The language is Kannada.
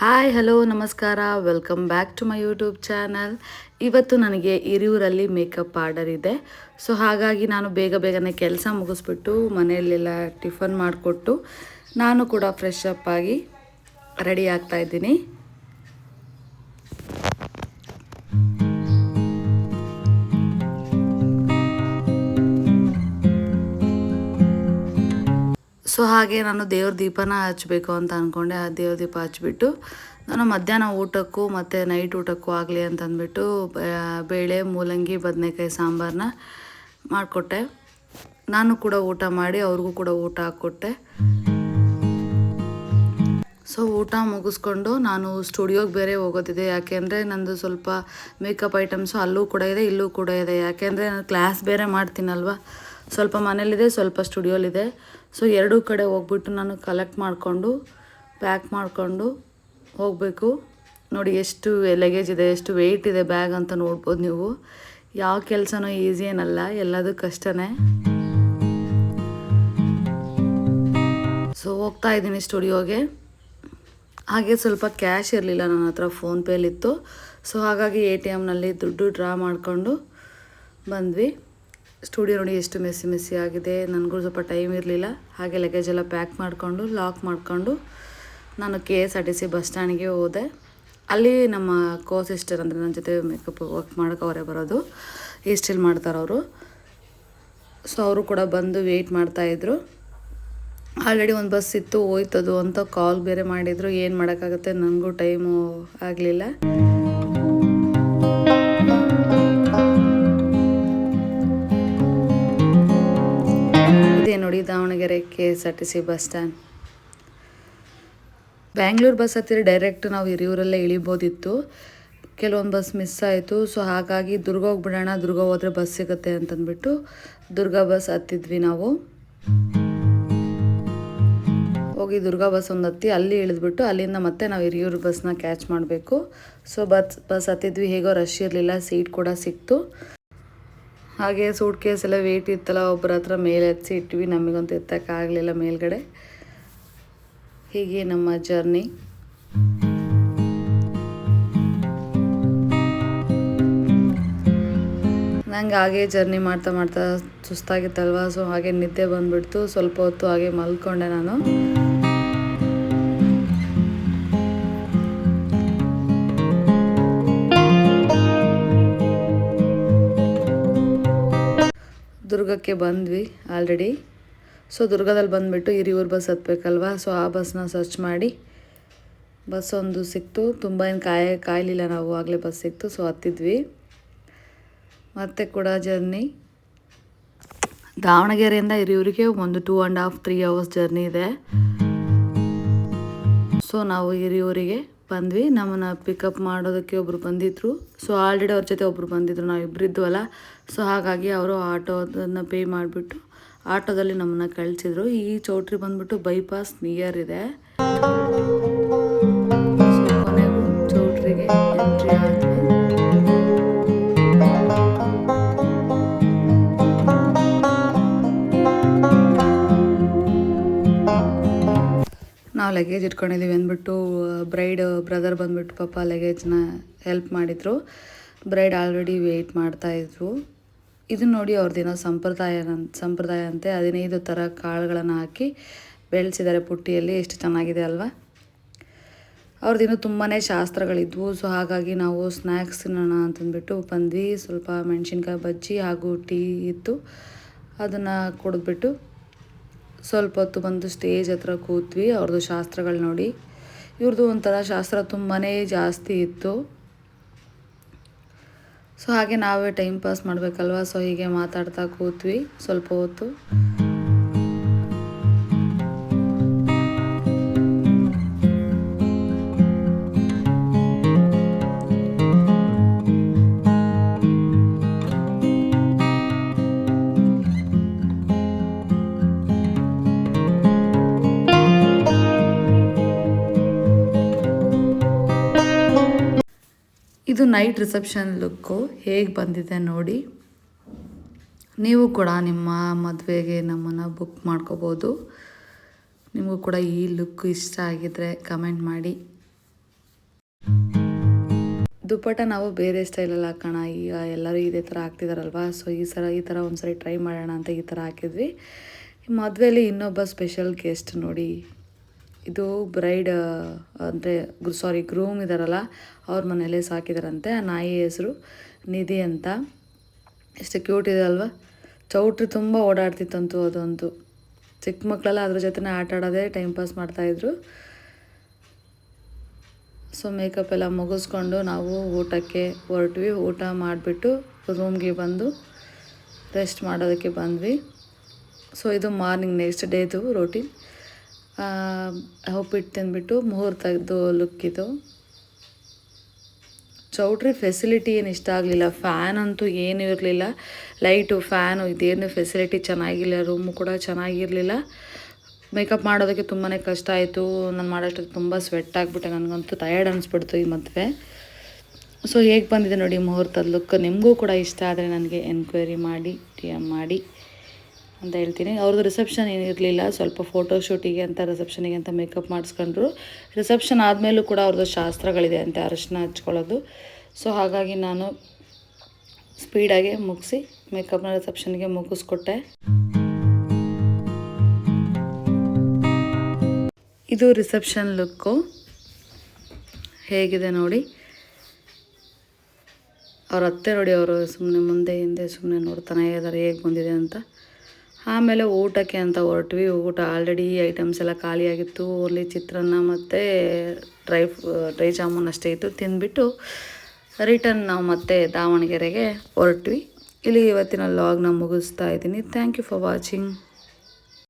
ಹಾಯ್ ಹಲೋ ನಮಸ್ಕಾರ. Welcome back to my YouTube channel ಇವತ್ತು ನನಗೆ ಹಿರಿಯೂರಲ್ಲಿ ಮೇಕಪ್ ಆರ್ಡರ್ ಇದೆ. ಸೊ ಹಾಗಾಗಿ ನಾನು ಬೇಗ ಬೇಗನೆ ಕೆಲಸ ಮುಗಿಸ್ಬಿಟ್ಟು ಮನೆಯಲ್ಲೆಲ್ಲ ಟಿಫನ್ ಮಾಡಿಕೊಟ್ಟು ನಾನು ಕೂಡ ಫ್ರೆಶ್ ಅಪ್ ಆಗಿ ರೆಡಿ ಆಗ್ತಾ ಸೊ ಹಾಗೆ ನಾನು ದೇವ್ರ ದೀಪನ ಹಚ್ಚಬೇಕು ಅಂತ ಅಂದ್ಕೊಂಡೆ ಆ ದೇವ್ರ ದೀಪ ಹಚ್ಬಿಟ್ಟು ನಾನು ಮಧ್ಯಾಹ್ನ ಊಟಕ್ಕೂ ಮತ್ತು ನೈಟ್ ಊಟಕ್ಕೂ ಆಗಲಿ ಅಂತಂದ್ಬಿಟ್ಟು ಬೇಳೆ, ಮೂಲಂಗಿ, ಬದನೆಕಾಯಿ ಸಾಂಬಾರನ್ನ ಮಾಡಿಕೊಟ್ಟೆ. ನಾನು ಕೂಡ ಊಟ ಮಾಡಿ ಅವ್ರಿಗೂ ಕೂಡ ಊಟ ಹಾಕ್ಕೊಟ್ಟೆ. ಸೊ ಊಟ ಮುಗಿಸ್ಕೊಂಡು ನಾನು ಸ್ಟುಡಿಯೋಗೆ ಬೇರೆ ಹೋಗೋದಿದೆ. ಯಾಕೆಂದರೆ ನಂದು ಸ್ವಲ್ಪ ಮೇಕಪ್ ಐಟಮ್ಸು ಅಲ್ಲೂ ಕೂಡ ಇದೆ, ಇಲ್ಲೂ ಕೂಡ ಇದೆ. ಯಾಕೆಂದರೆ ನಾನು ಕ್ಲಾಸ್ ಬೇರೆ ಮಾಡ್ತೀನಲ್ವ? ಸ್ವಲ್ಪ ಮನೇಲಿದೆ, ಸ್ವಲ್ಪ ಸ್ಟುಡಿಯೋಲಿದೆ. ಸೊ ಎರಡೂ ಕಡೆ ಹೋಗ್ಬಿಟ್ಟು ನಾನು ಕಲೆಕ್ಟ್ ಮಾಡಿಕೊಂಡು ಪ್ಯಾಕ್ ಮಾಡಿಕೊಂಡು ಹೋಗಬೇಕು. ನೋಡಿ, ಎಷ್ಟು ಲಗೇಜ್ ಇದೆ, ಎಷ್ಟು ವೆಯ್ಟ್ ಇದೆ ಬ್ಯಾಗ್ ಅಂತ ನೋಡ್ಬೋದು ನೀವು. ಯಾವ ಕೆಲಸನೂ ಈಸಿ ಏನಲ್ಲ, ಎಲ್ಲದೂ ಕಷ್ಟನೇ. ಸೊ ಹೋಗ್ತಾ ಇದ್ದೀನಿ ಸ್ಟುಡಿಯೋಗೆ. ಹಾಗೆ ಸ್ವಲ್ಪ ಕ್ಯಾಶ್ ಇರಲಿಲ್ಲ, ನನ್ನ ಹತ್ರ ಫೋನ್ಪೇಲಿತ್ತು ಸೊ ಹಾಗಾಗಿ ಎ ಟಿ ಎಮ್ನಲ್ಲಿ ದುಡ್ಡು ಡ್ರಾ ಮಾಡಿಕೊಂಡು ಬಂದ್ವಿ. ಸ್ಟುಡಿಯೋ ನೋಡಿ ಎಷ್ಟು ಮೆಸ್ಸಿ ಮೆಸ್ಸಿ ಆಗಿದೆ. ನನಗೂ ಸ್ವಲ್ಪ ಟೈಮ್ ಇರಲಿಲ್ಲ. ಹಾಗೆ ಲಗೇಜ್ ಎಲ್ಲ ಪ್ಯಾಕ್ ಮಾಡಿಕೊಂಡು ಲಾಕ್ ಮಾಡಿಕೊಂಡು ನಾನು K S R T C bus ಸ್ಟ್ಯಾಂಡ್ಗೆ ಹೋದೆ. ಅಲ್ಲಿ ನಮ್ಮ ಕೋ ಸಿಸ್ಟರ್ ಅಂದರೆ ನನ್ನ ಜೊತೆ ಮೇಕಪ್ ವರ್ಕ್ ಮಾಡೋಕೆ ಅವರೇ ಬರೋದು. ಹೇರ್ ಸ್ಟೈಲ್ ಮಾಡ್ತಾರೆ ಅವರು. ಸೊ ಅವರು ಕೂಡ ಬಂದು ವೆಯ್ಟ್ ಮಾಡ್ತಾಯಿದ್ರು ಆಲ್ರೆಡಿ ಒಂದು ಬಸ್ ಇತ್ತು, ಹೋಯ್ತದು ಅಂತ ಕಾಲ್ ಬೇರೆ ಮಾಡಿದರು. ಏನು ಮಾಡೋಕ್ಕಾಗುತ್ತೆ? ನನಗೂ ಟೈಮು ಆಗಲಿಲ್ಲ. Davanagere K S R T C bus stand. Bangalore bus ಹತ್ತಿರ ಡೈರೆಕ್ಟ್ ನಾವು ಹಿರಿಯೂರಲ್ಲೇ ಇಳಿಬೋದಿತ್ತು. ಕೆಲವೊಂದು ಬಸ್ ಮಿಸ್ ಆಯಿತು. ಸೊ ಹಾಗಾಗಿ ದುರ್ಗ ಹೋಗ್ಬಿಡೋಣ, ದುರ್ಗ ಹೋದ್ರೆ ಬಸ್ ಸಿಗುತ್ತೆ ಅಂತಂದ್ಬಿಟ್ಟು ದುರ್ಗಾ ಬಸ್ ಹತ್ತಿದ್ವಿ ನಾವು. ಹೋಗಿ ದುರ್ಗಾ ಬಸ್ ಒಂದು ಹತ್ತಿ ಅಲ್ಲಿ ಇಳಿದ್ಬಿಟ್ಟು ಅಲ್ಲಿಂದ ಮತ್ತೆ ನಾವು ಹಿರಿಯೂರು ಬಸ್ನ ಕ್ಯಾಚ್ ಮಾಡಬೇಕು. ಸೊ ಬಸ್ ಬಸ್ ಹತ್ತಿದ್ವಿ. ಹೇಗೋ ರಶ್ ಇರಲಿಲ್ಲ ಸೀಟ್ ಕೂಡ ಸಿಕ್ತು. ಹಾಗೆ ಸೂಟ್ ಕೇಸ್ ಎಲ್ಲ ವೇಟ್ ಇತ್ತಲ್ಲ ಒಬ್ಬರ ಹತ್ರ ಮೇಲೆ ಎತ್ತಿ ಇಟ್ವಿ. ನಮಗಂತೂ ಎತ್ತಕ್ಕಾಗಲಿಲ್ಲ ಮೇಲ್ಗಡೆ. ಹೀಗೆ ನಮ್ಮ ಜರ್ನಿ ನಂಗೆ ಹಾಗೆ ಜರ್ನಿ ಮಾಡ್ತಾ ಮಾಡ್ತಾ ಸುಸ್ತಾಗಿತ್ತಲ್ವ? ಸೊ ಹಾಗೆ ನಿದ್ದೆ ಬಂದ್ಬಿಡ್ತು. ಸ್ವಲ್ಪ ಹೊತ್ತು ಹಾಗೆ ಮಲ್ಕೊಂಡೆ ನಾನು. ದುರ್ಗಕ್ಕೆ ಬಂದ್ವಿ ಆಲ್ರೆಡಿ ಸೊ ದುರ್ಗದಲ್ಲಿ ಬಂದುಬಿಟ್ಟು ಹಿರಿಯೂರು ಬಸ್ ಹತ್ಬೇಕಲ್ವಾ? ಸೊ ಆ ಬಸ್ನ ಸರ್ಚ್ ಮಾಡಿ. ಬಸ್ ಒಂದು ಸಿಕ್ತು. ತುಂಬ ಏನು ಕಾಯ, ಕಾಯಲಿಲ್ಲ ನಾವು. ಆಗಲೇ ಬಸ್ ಸಿಕ್ತು. ಸೊ ಹತ್ತಿದ್ವಿ. ಮತ್ತೆ ಕೂಡ ಜರ್ನಿ ದಾವಣಗೆರೆಯಿಂದ ಹಿರಿಯೂರಿಗೆ ಒಂದು two and half three hours journey ಇದೆ. ಸೊ ನಾವು ಹಿರಿಯೂರಿಗೆ ಬಂದ್ವಿ. ನಮ್ಮನ್ನ ಪಿಕಪ್ ಮಾಡೋದಕ್ಕೆ ಒಬ್ರು ಬಂದಿದ್ರು. ಸೊ ಆಲ್ರೆಡಿ ಅವ್ರ ಜೊತೆ ಒಬ್ರು ಬಂದಿದ್ರು. ನಾವು ಇಬ್ರು ಇದ್ವಲ್ಲ ಸೊ ಹಾಗಾಗಿ ಅವರು ಆಟೋದನ್ನು ಪೇ ಮಾಡಿಬಿಟ್ಟು ಆಟೋದಲ್ಲಿ ನಮ್ಮನ್ನ ಕಳಿಸಿದ್ರು. ಈ ಚೌಟ್ರಿ ಬಂದ್ಬಿಟ್ಟು ಬೈಪಾಸ್ ನಿಯರ್ ಇದೆ. ನಾವು ಲಗೇಜ್ ಇಟ್ಕೊಂಡಿದ್ದೀವಿ ಅಂದ್ಬಿಟ್ಟು ಬ್ರೈಡ್ ಬ್ರದರ್ ಬಂದ್ಬಿಟ್ಟು ಪಾಪ ಲಗೇಜ್ನ ಹೆಲ್ಪ್ ಮಾಡಿದರು. ಬ್ರೈಡ್ ಆಲ್ರೆಡಿ ವೆಯ್ಟ್ ಮಾಡ್ತಾಯಿದ್ರು ಇದನ್ನು ನೋಡಿ ಅವ್ರದ್ದೇನೋ ಸಂಪ್ರದಾಯ ಸಂಪ್ರದಾಯ ಅಂತೆ ಹದಿನೈದು ಥರ ಕಾಳುಗಳನ್ನು ಹಾಕಿ ಬೆಳೆಸಿದ್ದಾರೆ ಪುಟ್ಟಿಯಲ್ಲಿ. ಎಷ್ಟು ಚೆನ್ನಾಗಿದೆ ಅಲ್ವಾ? ಅವ್ರದ್ದೇನೋ ತುಂಬಾ ಶಾಸ್ತ್ರಗಳಿದ್ವು. ಸೊ ಹಾಗಾಗಿ ನಾವು ಸ್ನ್ಯಾಕ್ಸ್ ತಿನ್ನೋಣ ಅಂತಂದ್ಬಿಟ್ಟು ಬಂದ್ವಿ. ಸ್ವಲ್ಪ ಮೆಣಸಿನ್ಕಾಯಿ ಬಜ್ಜಿ ಹಾಗೂ ಟೀ ಇತ್ತು. ಅದನ್ನು ಕುಡಿದ್ಬಿಟ್ಟು ಸ್ವಲ್ಪ ಹೊತ್ತು ಬಂದು ಸ್ಟೇಜ್ ಹತ್ರ ಕೂತ್ವಿ ಅವ್ರದ್ದು ಶಾಸ್ತ್ರಗಳು ನೋಡಿ. ಇವ್ರದ್ದು ಒಂಥರ ಶಾಸ್ತ್ರ ತುಂಬಾ ಜಾಸ್ತಿ ಇತ್ತು. ಸೊ ಹಾಗೆ ನಾವೇ ಟೈಮ್ ಪಾಸ್ ಮಾಡಬೇಕಲ್ವ? ಸೊ ಹೀಗೆ ಮಾತಾಡ್ತಾ ಕೂತ್ವಿ ಸ್ವಲ್ಪ ಹೊತ್ತು. ಇದು ನೈಟ್ ರಿಸೆಪ್ಷನ್ ಲುಕ್ಕು ಹೇಗೆ ಬಂದಿದೆ ನೋಡಿ. ನೀವು ಕೂಡ ನಿಮ್ಮ ಮದುವೆಗೆ ನಮ್ಮನ್ನು ಬುಕ್ ಮಾಡ್ಕೋಬೋದು. ನಿಮಗೂ ಕೂಡ ಈ ಲುಕ್ ಇಷ್ಟ ಆಗಿದ್ರೆ ಕಮೆಂಟ್ ಮಾಡಿ. ದುಪ್ಪಟ್ಟ ನಾವು ಬೇರೆ ಸ್ಟೈಲಲ್ಲಿ ಹಾಕೋಣ. ಈಗ ಎಲ್ಲರೂ ಇದೇ ಥರ ಹಾಕ್ತಿದಾರಲ್ವಾ? ಸೊ ಈ ಸಲ ಈ ಥರ ಒಂದ್ಸರಿ ಟ್ರೈ ಮಾಡೋಣ ಅಂತ ಈ ಥರ ಹಾಕಿದ್ವಿ. ಮದುವೆಯಲ್ಲಿ ಇನ್ನೊಬ್ಬ ಸ್ಪೆಷಲ್ ಗೆಸ್ಟ್ ನೋಡಿ. ಇದು ಬ್ರೈಡ್ ಅಂದರೆ ಸಾರಿ ಗ್ರೂಮ್ ಇದ್ದಾರಲ್ಲ ಅವ್ರ ಮನೆಯಲ್ಲೇ ಸಾಕಿದಾರಂತೆ. ಆ ನಾಯಿ ಹೆಸರು ನಿಧಿ ಅಂತ. ಎಷ್ಟು ಕ್ಯೂಟ್ ಇದೆ ಅಲ್ವಾ? ಚೌಟ್ರಿ ತುಂಬ ಓಡಾಡ್ತಿತ್ತಂತು ಅದೊಂದು. ಚಿಕ್ಕ ಮಕ್ಕಳೆಲ್ಲ ಅದ್ರ ಜೊತೆನೇ ಆಟ ಆಡೋದೇ ಟೈಮ್ ಪಾಸ್ ಮಾಡ್ತಾಯಿದ್ರು ಸೊ ಮೇಕಪ್ ಎಲ್ಲ ಮುಗಿಸ್ಕೊಂಡು ನಾವು ಊಟಕ್ಕೆ ಹೊರಟ್ವಿ. ಊಟ ಮಾಡಿಬಿಟ್ಟು ರೂಮ್ಗೆ ಬಂದು ರೆಸ್ಟ್ ಮಾಡೋದಕ್ಕೆ ಬಂದ್ವಿ. ಸೊ ಇದು ಮಾರ್ನಿಂಗ್ ನೆಕ್ಸ್ಟ್ ಡೇದು ರೋಟೀನ್ ಉಪ್ಪಿಟ್ಟು ತಿಂದ್ಬಿಟ್ಟು ಮುಹೂರ್ತದ್ದು ಲುಕ್ ಇದು. ಚೌಟ್ರಿ ಫೆಸಿಲಿಟಿ ಏನು ಇಷ್ಟ ಆಗಲಿಲ್ಲ. ಫ್ಯಾನ್ ಅಂತೂ ಏನೂ ಇರಲಿಲ್ಲ. ಲೈಟು ಫ್ಯಾನು ಇದೇನು ಫೆಸಿಲಿಟಿ ಚೆನ್ನಾಗಿಲ್ಲ. ರೂಮು ಕೂಡ ಚೆನ್ನಾಗಿರಲಿಲ್ಲ. ಮೇಕಪ್ ಮಾಡೋದಕ್ಕೆ ತುಂಬಾ ಕಷ್ಟ ಆಯಿತು. ನಾನು ಮಾಡೋಷ್ಟಕ್ಕೆ ತುಂಬ ಸ್ವೆಟ್ ಆಗಿಬಿಟ್ಟೆ. ನನಗಂತೂ ಟಯರ್ಡ್ ಅನಿಸ್ಬಿಡ್ತು ಈ ಮದುವೆ. ಸೊ ಹೇಗೆ ಬಂದಿದೆ ನೋಡಿ ಮುಹೂರ್ತದ ಲುಕ್ ನಿಮಗೂ ಕೂಡ ಇಷ್ಟ ಆದರೆ ನನಗೆ ಎನ್ಕ್ವೈರಿ ಮಾಡಿ ಟಿ ಮಾಡಿ. ಅಂತ ಹೇಳ್ತೀನಿ. ಅವ್ರದ್ದು ರಿಸೆಪ್ಷನ್ ಏನಿರಲಿಲ್ಲ ಸ್ವಲ್ಪ ಫೋಟೋ ಶೂಟಿಗೆ ಅಂತ ರಿಸೆಪ್ಷನಿಗೆ ಅಂತ ಮೇಕಪ್ ಮಾಡಿಸ್ಕೊಂಡ್ರು. ರಿಸೆಪ್ಷನ್ ಆದಮೇಲೂ ಕೂಡ ಅವ್ರದ್ದು ಶಾಸ್ತ್ರಗಳಿದೆ ಅಂತೆ, ಅರಶಿನ ಹಚ್ಕೊಳ್ಳೋದು. ಸೊ ಹಾಗಾಗಿ ನಾನು ಸ್ಪೀಡಾಗಿ ಮುಗಿಸಿ ಮೇಕಪ್ನ ರಿಸೆಪ್ಷನ್ಗೆ ಮುಗಿಸ್ಕೊಟ್ಟೆ. ಇದು ರಿಸೆಪ್ಷನ್ ಲುಕ್ಕು ಹೇಗಿದೆ ನೋಡಿ. ಅವ್ರ ಅತ್ತೆ ನೋಡಿ, ಅವರು ಸುಮ್ಮನೆ ಮುಂದೆ ಹಿಂದೆ ಸುಮ್ಮನೆ ನೋಡ್ತಾನೆ ಇದ್ದಾರೆ, ಹೇಗೆ ಬಂದಿದೆ ಅಂತ. ಆಮೇಲೆ ಊಟಕ್ಕೆ ಅಂತ ಹೊರಟ್ವಿ. ಊಟ ಆಲ್ರೆಡಿ ಐಟಮ್ಸ್ ಎಲ್ಲ ಖಾಲಿಯಾಗಿತ್ತು ಓನ್ಲಿ ಚಿತ್ರಾನ್ನ ಮತ್ತು ಡ್ರೈ ಡ್ರೈ ಜಾಮೂನ್ ಅಷ್ಟೇ ಇತ್ತು. ತಿಂದುಬಿಟ್ಟು ರಿಟರ್ನ್ ನಾವು ಮತ್ತೆ ದಾವಣಗೆರೆಗೆ ಹೊರಟ್ವಿ. ಇಲ್ಲಿ ಇವತ್ತಿನ ಲಾಗ್ನ ಮುಗಿಸ್ತಾ ಇದ್ದೀನಿ. Thank you for watching